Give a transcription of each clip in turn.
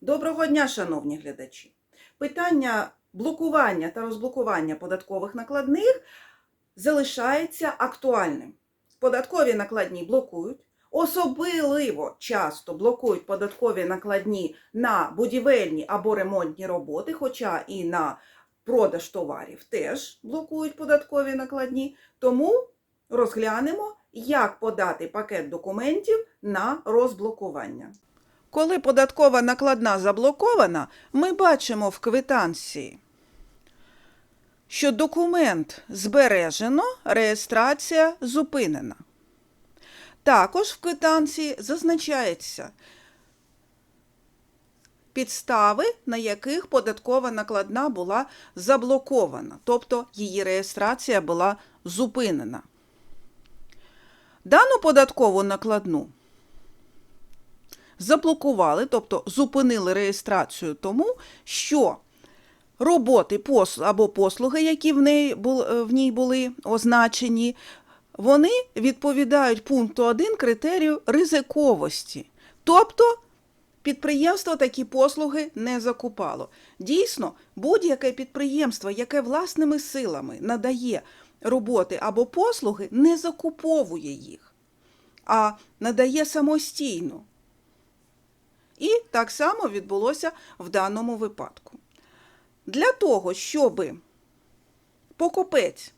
Доброго дня, шановні глядачі! Питання блокування та розблокування податкових накладних залишається актуальним. Податкові накладні блокують, особливо часто блокують податкові накладні на будівельні або ремонтні роботи, хоча і на продаж товарів теж блокують податкові накладні. Тому розглянемо, як подати пакет документів на розблокування. Коли податкова накладна заблокована, ми бачимо в квитанції, що документ збережено, реєстрація зупинена. Також в квитанції зазначається підстави, на яких податкова накладна була заблокована, тобто її реєстрація була зупинена. Дану податкову накладну заблокували, тобто зупинили реєстрацію тому, що роботи або послуги, які в, неї е, в ній були означені, вони відповідають пункту 1 критерію ризиковості. Тобто підприємство такі послуги не закупало. Дійсно, будь-яке підприємство, яке власними силами надає роботи або послуги, не закуповує їх, а надає самостійно. І так само відбулося в даному випадку. Для того, щоб покупець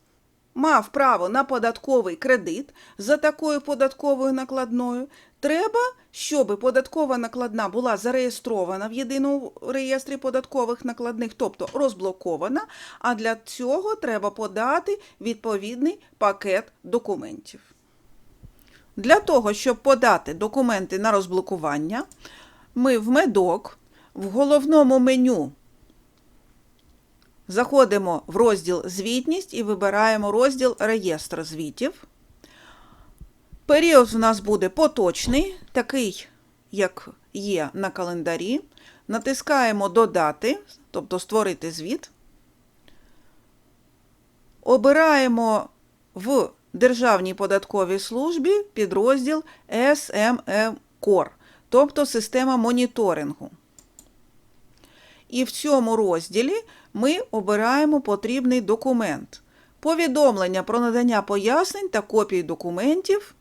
мав право на податковий кредит за такою податковою накладною, треба, щоб податкова накладна була зареєстрована в єдиному реєстрі податкових накладних, тобто розблокована, а для цього треба подати відповідний пакет документів. Для того, щоб подати документи на розблокування, ми в медок в головному меню заходимо в розділ Звітність і вибираємо розділ Реєстр звітів. Період у нас буде поточний, такий, як є на календарі. Натискаємо Додати, тобто створити звіт. Обираємо в Державній податковій службі підрозділ SMM Core тобто система моніторингу. І в цьому розділі ми обираємо потрібний документ. Повідомлення про надання пояснень та копій документів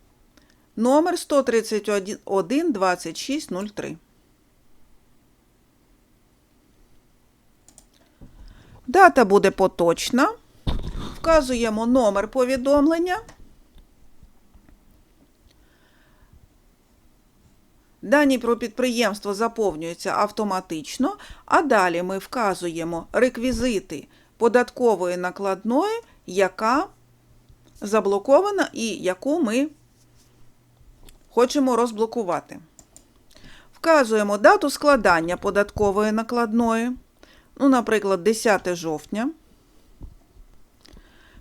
номер 131 2603. Дата буде поточна. Вказуємо номер повідомлення. Дані про підприємство заповнюються автоматично, а далі ми вказуємо реквізити податкової накладної, яка заблокована і яку ми хочемо розблокувати. Вказуємо дату складання податкової накладної, ну, наприклад, 10 жовтня.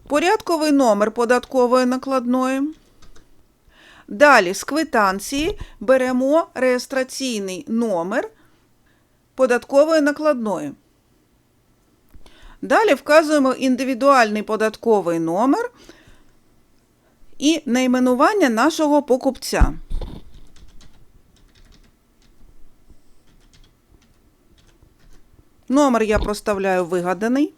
Порядковий номер податкової накладної. Далі з квитанції беремо реєстраційний номер податкової накладної. Далі вказуємо індивідуальний податковий номер і найменування нашого покупця. Номер я проставляю вигаданий.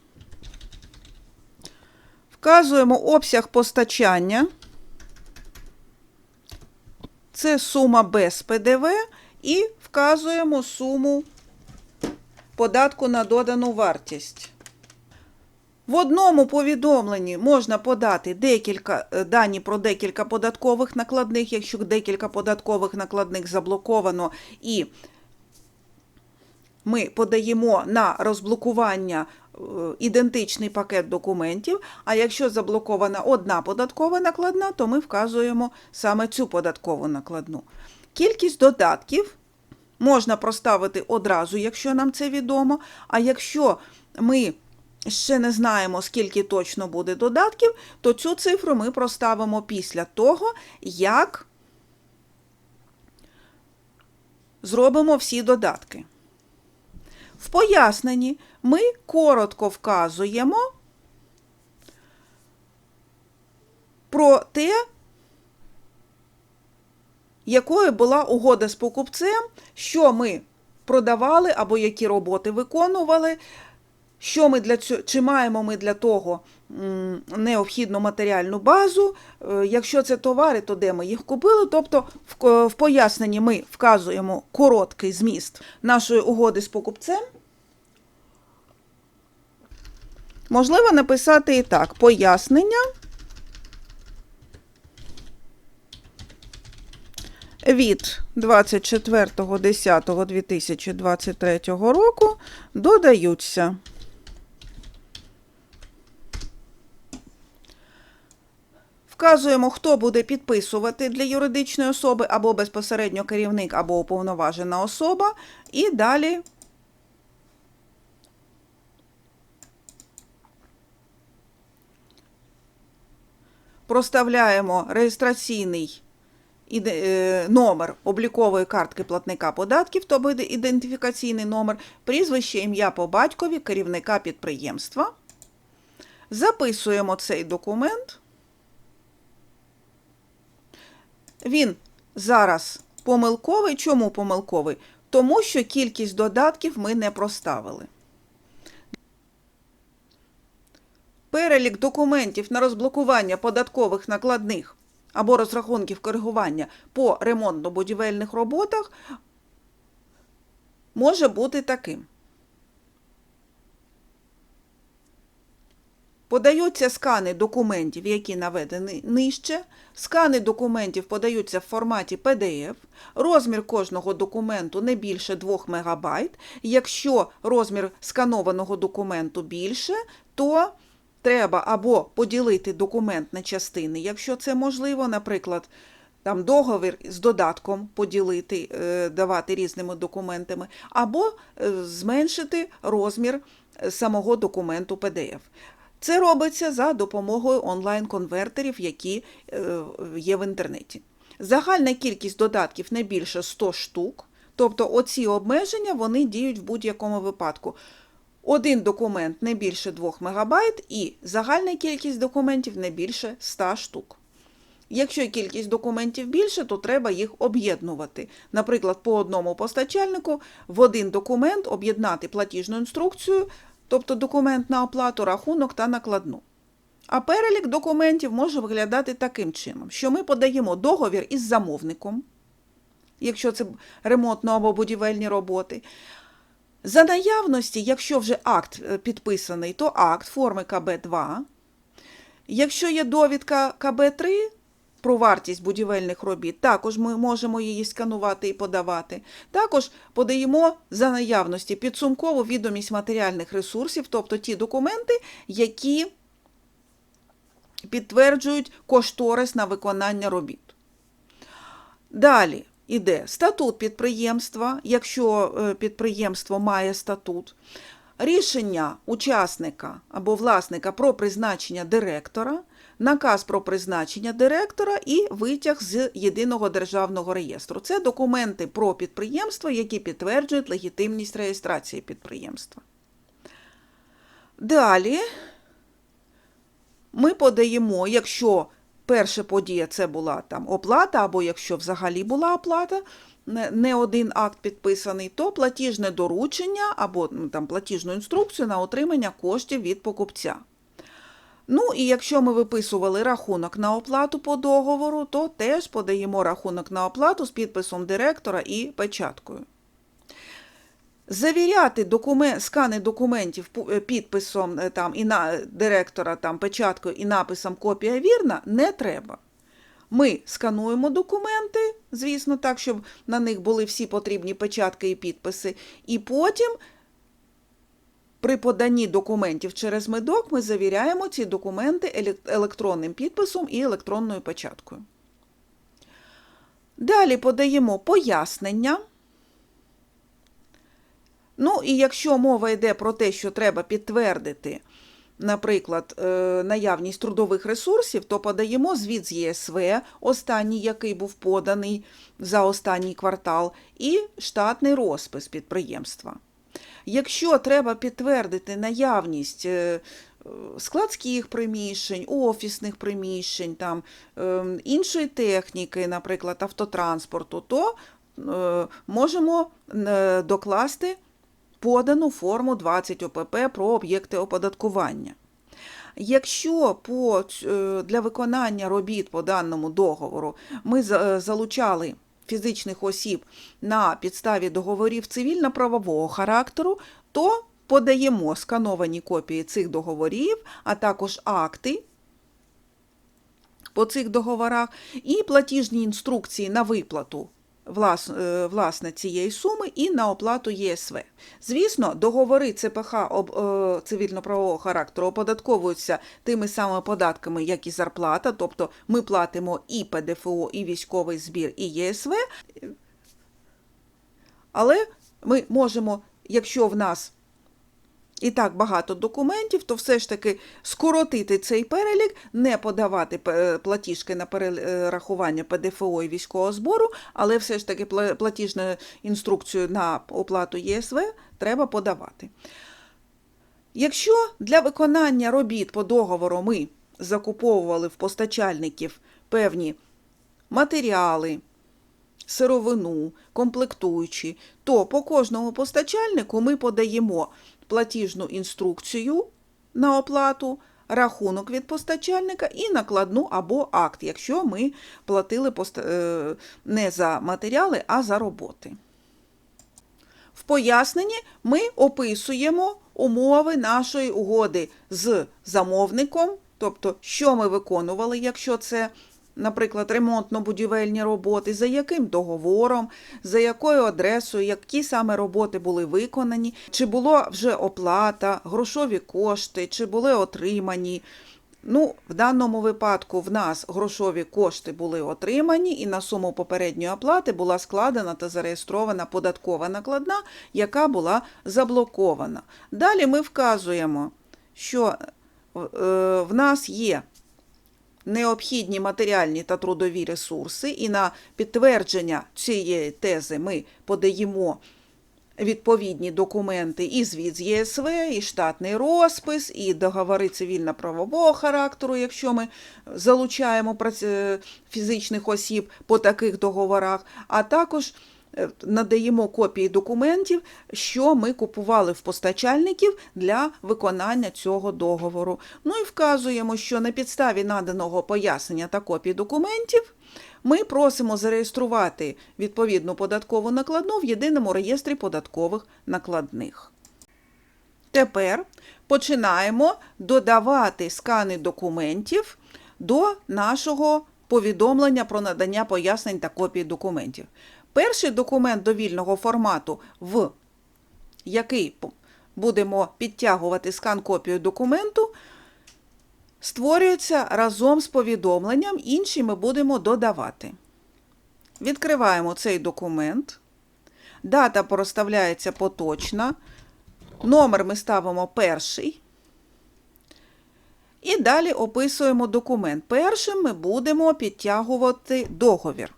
Вказуємо обсяг постачання. Це сума без ПДВ і вказуємо суму податку на додану вартість. В одному повідомленні можна подати декілька е, дані про декілька податкових накладних, якщо декілька податкових накладних заблоковано, і ми подаємо на розблокування ідентичний пакет документів. А якщо заблокована одна податкова накладна, то ми вказуємо саме цю податкову накладну. Кількість додатків можна проставити одразу, якщо нам це відомо. А якщо ми ще не знаємо, скільки точно буде додатків, то цю цифру ми проставимо після того, як зробимо всі додатки. В поясненні ми коротко вказуємо про те, якою була угода з покупцем, що ми продавали або які роботи виконували. Що ми для цього, чи маємо ми для того необхідну матеріальну базу? Е, Якщо це товари, то де ми їх купили? Тобто в поясненні ми вказуємо короткий зміст нашої угоди з покупцем. Можливо написати і так: пояснення від 24.10.2023 року додаються. Вказуємо, хто буде підписувати для юридичної особи або безпосередньо керівник, або уповноважена особа. І далі проставляємо реєстраційний е, номер облікової картки платника податків, то буде ідентифікаційний номер, прізвище, ім'я по батькові керівника підприємства. Записуємо цей документ. Він зараз помилковий. Чому помилковий? Тому що кількість додатків ми не проставили. Перелік документів на розблокування податкових накладних або розрахунків коригування по ремонтно-будівельних роботах може бути таким. Подаються скани документів, які наведені нижче. Скани документів подаються в форматі PDF. Розмір кожного документу не більше 2 МБ. Якщо розмір сканованого документу більше, то треба або поділити документ на частини, якщо це можливо, наприклад, там договір з додатком поділити, е, давати різними документами, або е, зменшити розмір е, самого документу PDF. Це робиться за допомогою онлайн-конвертерів, які є в інтернеті. Загальна кількість додатків не більше 100 штук, тобто оці обмеження вони діють в будь-якому випадку. Один документ не більше 2 МБ і загальна кількість документів не більше 100 штук. Якщо кількість документів більше, то треба їх об'єднувати. Наприклад, по одному постачальнику в один документ об'єднати платіжну інструкцію, тобто документ на оплату, рахунок та накладну. А перелік документів може виглядати таким чином, що ми подаємо договір із замовником, якщо це ремонтно або будівельні роботи. За наявності, якщо вже акт е, підписаний, то акт форми КБ2. Якщо є довідка КБ3 про вартість будівельних робіт, також ми можемо її сканувати і подавати. Також подаємо за наявності підсумкову відомість матеріальних ресурсів, тобто ті документи, які підтверджують кошторис на виконання робіт. Далі іде статут підприємства, якщо е, підприємство має статут, рішення учасника або власника про призначення директора, наказ про призначення директора і витяг з єдиного державного реєстру. Це документи про підприємство, які підтверджують легітимність реєстрації підприємства. Далі ми подаємо, якщо перша подія це була там оплата, або якщо взагалі була оплата, не один акт підписаний, то платіжне доручення або ну, там платіжну інструкцію на отримання коштів від покупця. Ну і якщо ми виписували рахунок на оплату по договору, то теж подаємо рахунок на оплату з підписом директора і печаткою. Завіряти документ, скани документів е, підписом е, там, і на, директора там, печаткою і написом копія вірна не треба. Ми скануємо документи, звісно, так, щоб на них були всі потрібні печатки і підписи, і потім при поданні документів через медок ми завіряємо ці документи електронним підписом і електронною печаткою. Далі подаємо пояснення. Ну, і якщо мова йде про те, що треба підтвердити, наприклад, е, наявність трудових ресурсів, то подаємо звіт з ЄСВ, останній, який був поданий за останній квартал, і штатний розпис підприємства. Якщо треба підтвердити наявність е, складських приміщень, офісних приміщень, там, е, іншої техніки, наприклад, автотранспорту, то можемо докласти подану форму 20 ОПП про об'єкти оподаткування. Якщо по, е, для виконання робіт по даному договору ми е, залучали фізичних осіб на підставі договорів цивільно-правового характеру, то подаємо скановані копії цих договорів, а також акти по цих договорах і платіжні інструкції на виплату власне цієї суми і на оплату ЄСВ. Звісно, договори ЦПХ об- е, цивільно-правового характеру оподатковуються тими самими податками, як і зарплата, тобто ми платимо і ПДФО, і військовий збір, і ЄСВ. Але ми можемо, якщо в нас і так багато документів, то все ж таки скоротити цей перелік, не подавати е, платіжки на перерахування ПДФО і військового збору, але все ж таки платіжну інструкцію на оплату ЄСВ треба подавати. Якщо для виконання робіт по договору ми закуповували в постачальників певні матеріали, сировину, комплектуючі, то по кожному постачальнику ми подаємо платіжну інструкцію на оплату, рахунок від постачальника і накладну або акт, якщо ми платили е, не за матеріали, а за роботи. В поясненні ми описуємо умови нашої угоди з замовником, тобто, що ми виконували, якщо це, наприклад, ремонтно-будівельні роботи, за яким договором, за якою адресою, які саме роботи були виконані, чи була вже оплата, грошові кошти, чи були отримані. Ну, в даному випадку в нас грошові кошти були отримані, і на суму попередньої оплати була складена та зареєстрована податкова накладна, яка була заблокована. Далі ми вказуємо, що е, в нас є необхідні матеріальні та трудові ресурси, і на підтвердження цієї тези ми подаємо відповідні документи і звіт з ЄСВ, і штатний розпис, і договори цивільно-правового характеру, якщо ми залучаємо фізичних осіб по таких договорах, а також надаємо копії документів, що ми купували в постачальників для виконання цього договору. Ну і вказуємо, що на підставі наданого пояснення та копій документів ми просимо зареєструвати відповідну податкову накладну в єдиному реєстрі податкових накладних. Тепер починаємо додавати скани документів до нашого повідомлення про надання пояснень та копій документів. Перший документ довільного формату, в який будемо підтягувати скан копію документу, створюється разом з повідомленням, інші ми будемо додавати. Відкриваємо цей документ. Дата проставляється поточна. Номер ми ставимо перший. І далі описуємо документ. Першим ми будемо підтягувати договір.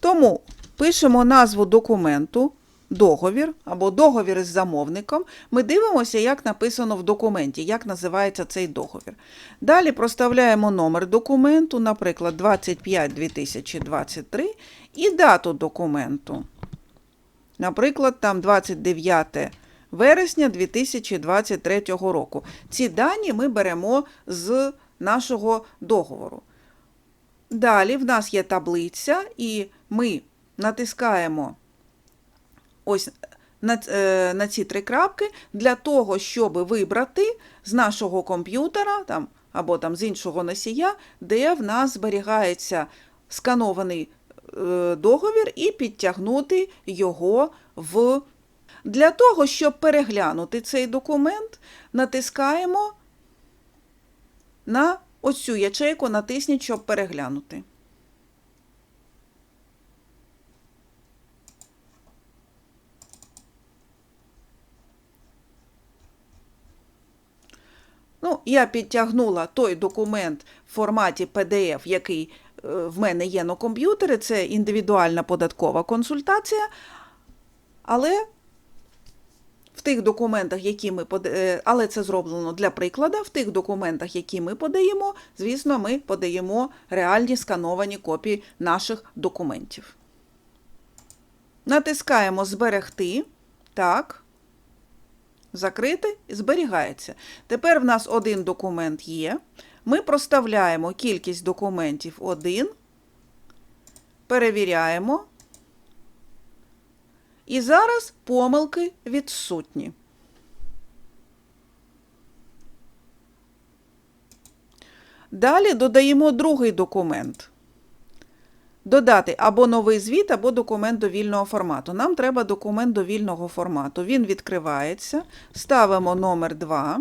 Тому пишемо назву документу, договір або договір із замовником. Ми дивимося, як написано в документі, як називається цей договір. Далі проставляємо номер документу, наприклад, 25 2023 і дату документу. Наприклад, там 29 вересня 2023 року. Ці дані ми беремо з нашого договору. Далі в нас є таблиця, і ми натискаємо ось на, е, на ці три крапки для того, щоб вибрати з нашого комп'ютера там, або там з іншого носія, де в нас зберігається сканований е, договір, і підтягнути його в. Для того, щоб переглянути цей документ, натискаємо на ось цю ячейку, натисніть, щоб переглянути. Ну, я підтягнула той документ в форматі PDF, який е, в мене є на комп'ютері. Це індивідуальна податкова консультація. Але в тих документах, які ми пода- е, але це зроблено для прикладу, в тих документах, які ми подаємо, звісно, ми подаємо реальні скановані копії наших документів. Натискаємо Зберегти. Так. Закрити зберігається. Тепер в нас один документ є. Ми проставляємо кількість документів 1. Перевіряємо. І зараз помилки відсутні. Далі додаємо другий документ. Додати або новий звіт, або документ довільного формату. Нам треба документ довільного формату. Він відкривається, ставимо номер 2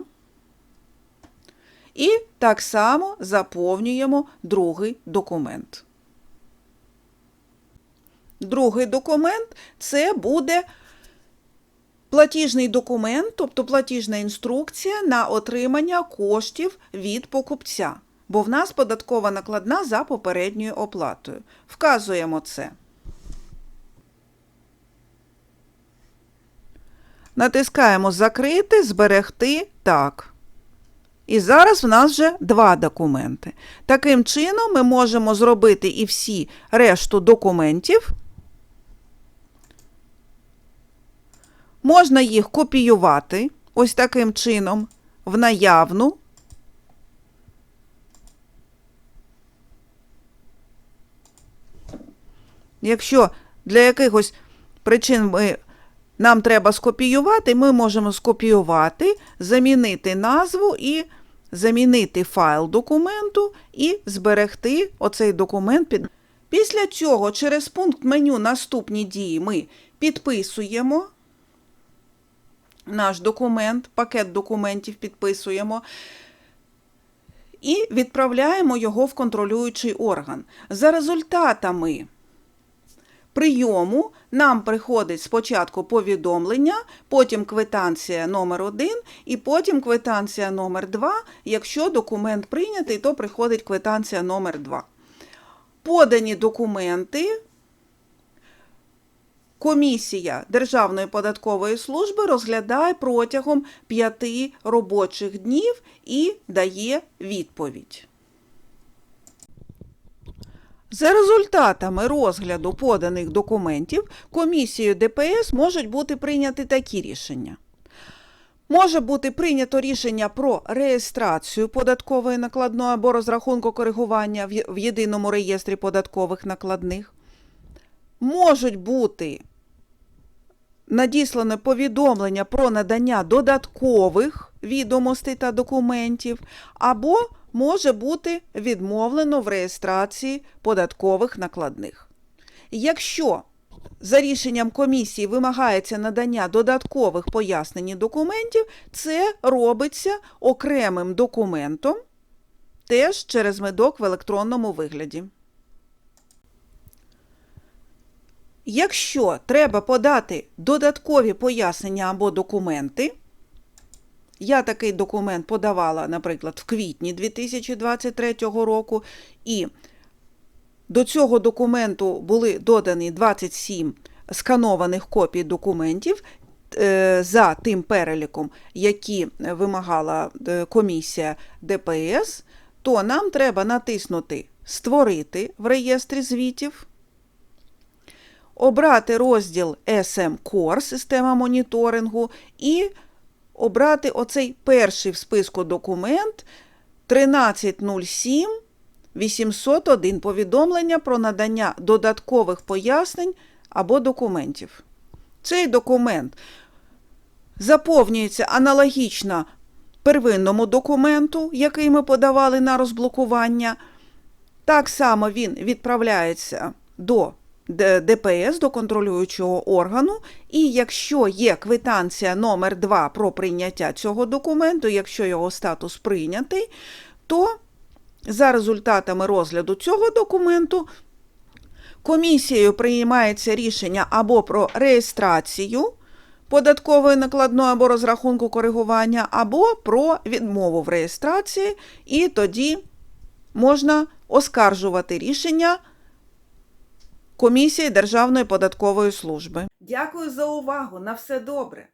і так само заповнюємо другий документ. Другий документ це буде платіжний документ, тобто платіжна інструкція на отримання коштів від покупця. Бо в нас податкова накладна за попередньою оплатою. Вказуємо це. Натискаємо Закрити, зберегти так. І зараз в нас вже два документи. Таким чином, ми можемо зробити і всі решту документів. Можна їх копіювати ось таким чином в наявну. Якщо для якихось причин ми, нам треба скопіювати, ми можемо скопіювати, замінити назву і замінити файл документу і зберегти оцей документ. Під... Після цього через пункт меню Наступні дії ми підписуємо наш документ, пакет документів підписуємо. І відправляємо його в контролюючий орган. За результатами прийому нам приходить спочатку повідомлення, потім квитанція номер 1 і потім квитанція номер 2 Якщо документ прийнятий, то приходить квитанція номер 2 Подані документи. Комісія Державної податкової служби розглядає протягом 5 робочих днів і дає відповідь. За результатами розгляду поданих документів комісією ДПС можуть бути прийняті такі рішення. Може бути прийнято рішення про реєстрацію податкової накладної або розрахунку коригування в єдиному реєстрі податкових накладних. Можуть бути надіслане повідомлення про надання додаткових відомостей та документів, або може бути відмовлено в реєстрації податкових накладних. Якщо за рішенням комісії вимагається надання додаткових пояснень і документів, це робиться окремим документом, теж через медок в електронному вигляді. Якщо треба подати додаткові пояснення або документи, я такий документ подавала, наприклад, в квітні 2023 року, і до цього документу були додані 27 сканованих копій документів е, за тим переліком, які вимагала е, комісія ДПС, то нам треба натиснути Створити в реєстрі звітів обрати розділ SM Core система моніторингу і обрати оцей перший в списку документ 1307 801 повідомлення про надання додаткових пояснень або документів. Цей документ заповнюється аналогічно первинному документу, який ми подавали на розблокування. Так само він відправляється до ДПС до контролюючого органу, і якщо є квитанція номер 2 про прийняття цього документу, якщо його статус прийнятий, то за результатами розгляду цього документу комісією приймається рішення або про реєстрацію податкової накладної або розрахунку коригування, або про відмову в реєстрації, і тоді можна оскаржувати рішення. Комісії Державної податкової служби. Дякую за увагу. На все добре.